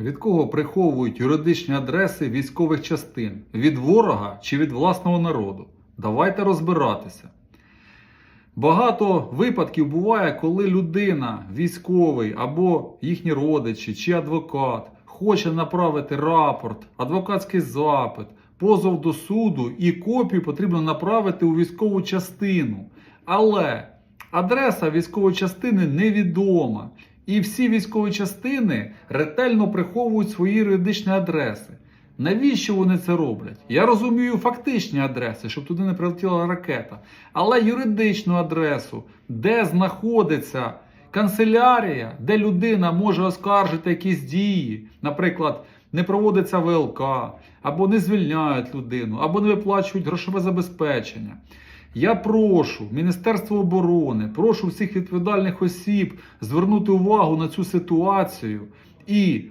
Від кого приховують юридичні адреси військових частин? Від ворога чи від власного народу? Давайте розбиратися. Багато випадків буває, коли людина, військовий або їхні родичі чи адвокат хоче направити рапорт, адвокатський запит, позов до суду і копію потрібно направити у військову частину. Але адреса військової частини невідома. І всі військові частини ретельно приховують свої юридичні адреси. Навіщо вони це роблять? Я розумію фактичні адреси, щоб туди не прилетіла ракета. Але юридичну адресу, де знаходиться канцелярія, де людина може оскаржити якісь дії, наприклад, не проводиться ВЛК, або не звільняють людину, або не виплачують грошове забезпечення. Я прошу Міністерство оборони, прошу всіх відповідальних осіб звернути увагу на цю ситуацію і